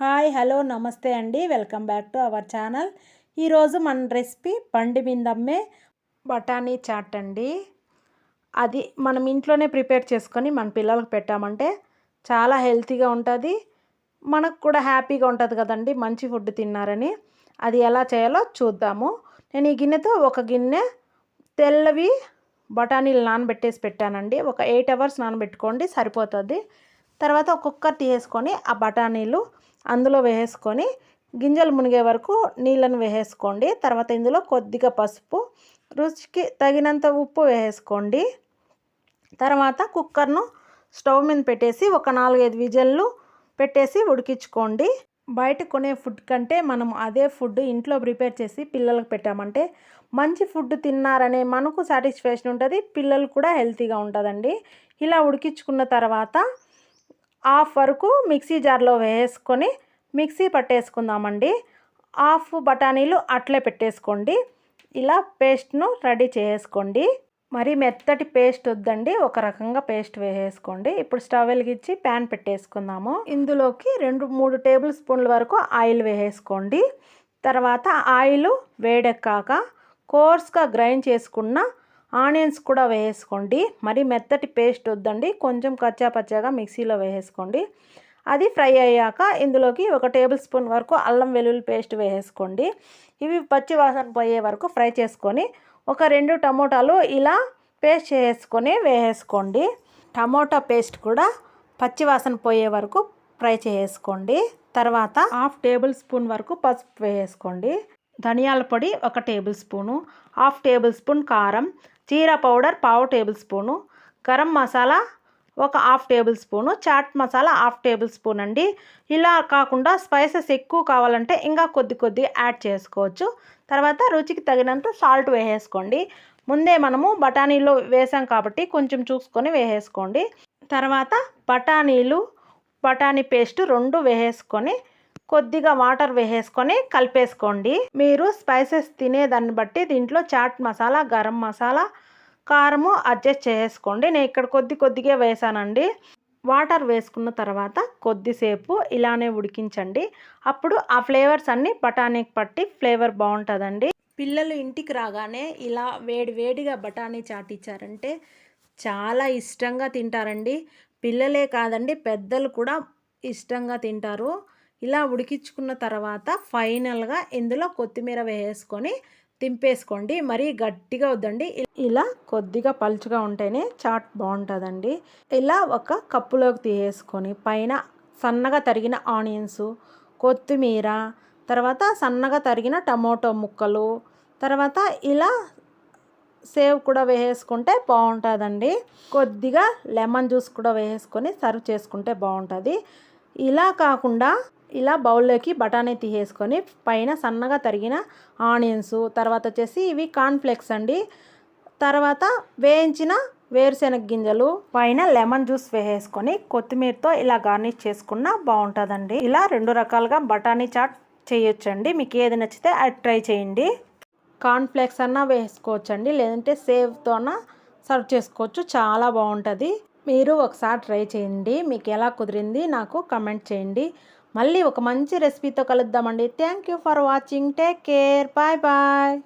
Hi hello నమస్తే అండి. Welcome back to our channel. ఈరోజు మన రెసిపీ బండి మీద అమ్మే బఠానీ చాట్ అండి. అది మనం ఇంట్లోనే ప్రిపేర్ చేసుకొని మన పిల్లలకు పెట్టామంటే చాలా హెల్తీగా ఉంటుంది. మనకు కూడా హ్యాపీగా ఉంటుంది కదండి మంచి ఫుడ్ తిన్నారని. అది ఎలా చేయాలో చూద్దాము. నేను ఈ గిన్నెతో ఒక గిన్నె తెల్లవి బఠానీలు నానబెట్టేసి పెట్టానండి. ఒక ఎయిట్ అవర్స్ నానబెట్టుకోండి సరిపోతుంది. తర్వాత ఒక్కొక్కటి వేసుకొని ఆ బఠానీలు అందులో వేసేసుకొని గింజలు మునిగే వరకు నీళ్ళను వేసేసుకోండి. తర్వాత ఇందులో కొద్దిగా పసుపు రుచికి తగినంత ఉప్పు వేసేసుకోండి. తర్వాత కుక్కర్ను స్టవ్ మీద పెట్టేసి ఒక నాలుగైదు విజల్లు పెట్టేసి ఉడికించుకోండి. బయట కొనే ఫుడ్ కంటే మనం అదే ఫుడ్ ఇంట్లో ప్రిపేర్ చేసి పిల్లలకు పెట్టామంటే మంచి ఫుడ్ తిన్నారనే మనకు సాటిస్ఫాక్షన్ ఉంటుంది పిల్లలు కూడా హెల్తీగా ఉంటుందండి. ఇలా ఉడికించుకున్న తర్వాత హాఫ్ వరకు మిక్సీ జార్లో వేసుకొని మిక్సీ పట్టేసుకుందామండి. హాఫ్ బఠానీలు అట్లే పెట్టేసుకోండి. ఇలా పేస్ట్ను రెడీ చేసుకోండి. మరి మెత్తటి పేస్ట్ వద్దండి. ఒక రకంగా పేస్ట్ వేసేసుకోండి. ఇప్పుడు స్టవ్ వెలిగించి ప్యాన్ పెట్టేసుకుందాము. ఇందులోకి రెండు మూడు టేబుల్ స్పూన్ల వరకు ఆయిల్ వేసేసుకోండి. తర్వాత ఆయిల్ వేడెక్కాక కోర్స్గా గ్రైండ్ చేసుకున్న ఆనియన్స్ కూడా వేసుకోండి మరి మెత్తటి పేస్ట్ వద్దండి. కొంచెం కచ్చా పచ్చాగా మిక్సీలో వేసేసుకోండి. అది ఫ్రై అయ్యాక ఇందులోకి ఒక టేబుల్ స్పూన్ వరకు అల్లం వెల్లుల్లి పేస్ట్ వేసేసుకోండి. ఇవి పచ్చి వాసన పోయే వరకు ఫ్రై చేసుకొని ఒక రెండు టమోటాలు ఇలా పేస్ట్ చేసుకొని వేసుకోండి టమోటా పేస్ట్ కూడా పచ్చి వాసన పోయే వరకు ఫ్రై చేసుకోండి. తర్వాత హాఫ్ టేబుల్ స్పూన్ వరకు పసుపు వేసుకోండి ధనియాల పొడి ఒక table spoon. Half table spoon కారం. జీరా పౌడర్ పావు టేబుల్ స్పూను గరం మసాలా ఒక half tablespoon chaat masala half tablespoon అండి. ఇలా కాకుండా స్పైసెస్ ఎక్కువ కావాలంటే ఇంకా కొద్ది కొద్ది యాడ్ చేసుకోవచ్చు. తర్వాత రుచికి తగినంత సాల్ట్ వేసేసుకోండి. ముందే మనము బఠానీలో వేసాం కాబట్టి కొంచెం చూసుకొని వేసేసుకోండి. తర్వాత బఠానీలు బఠానీ పేస్ట్ రెండు వేసేసుకొని కొద్దిగా వాటర్ వేసేసుకొని కలిపేసుకోండి. మీరు స్పైసెస్ తినేదాన్ని బట్టి దీంట్లో చాట్ మసాలా గరం మసాలా కారము అడ్జస్ట్ చేసుకోండి నేను ఇక్కడ కొద్ది కొద్దిగా వేసానండి. వాటర్ వేసుకున్న తర్వాత కొద్దిసేపు ఇలానే ఉడికించండి. అప్పుడు ఆ ఫ్లేవర్స్ అన్నీ బఠానీకి పట్టి ఫ్లేవర్ బాగుంటుందండి. పిల్లలు ఇంటికి రాగానే ఇలా వేడి వేడిగా బఠానీ చాటిచ్చారంటే చాలా ఇష్టంగా తింటారండి. పిల్లలే కాదండి పెద్దలు కూడా ఇష్టంగా తింటారు. ఇలా ఉడికించుకున్న తర్వాత ఫైనల్గా ఇందులో కొత్తిమీర వేసుకొని తింపేసుకోండి. మరీ గట్టిగా వద్దండి. ఇలా కొద్దిగా పలుచుగా ఉంటేనే చాట్ బాగుంటుందండి. ఇలా ఒక కప్పులోకి తీసేసుకొని పైన సన్నగా తరిగిన ఆనియన్స్ కొత్తిమీర తర్వాత సన్నగా తరిగిన టమోటో ముక్కలు తర్వాత ఇలా సేవ్ కూడా వేసేసుకుంటే బాగుంటుందండి. కొద్దిగా లెమన్ జ్యూస్ కూడా వేసుకొని సర్వ్ చేసుకుంటే బాగుంటుంది. ఇలా కాకుండా ఇలా బౌల్లోకి బఠానీ తీసేసుకొని పైన సన్నగా తరిగిన ఆనియన్స్ తర్వాత వచ్చేసి ఇవి కార్న్ఫ్లెక్స్ అండి. తర్వాత వేయించిన వేరుశెనగ గింజలు పైన లెమన్ జ్యూస్ వేసేసుకొని కొత్తిమీరతో ఇలా గార్నిష్ చేసుకున్న బాగుంటుందండి. ఇలా రెండు రకాలుగా బఠానీ చాట్ చేయొచ్చండి. మీకు ఏది నచ్చితే అది ట్రై చేయండి. కార్న్ఫ్లెక్స్ అన్నా వేసుకోవచ్చండి. లేదంటే సేవ్తోన సర్వ్ చేసుకోవచ్చు. చాలా బాగుంటుంది. మీరు ఒకసారి ట్రై చేయండి. మీకు ఎలా కుదిరింది నాకు కమెంట్ చేయండి. మళ్ళీ ఒక మంచి రెసిపీతో కలుద్దామండి. Thank you for watching take care bye bye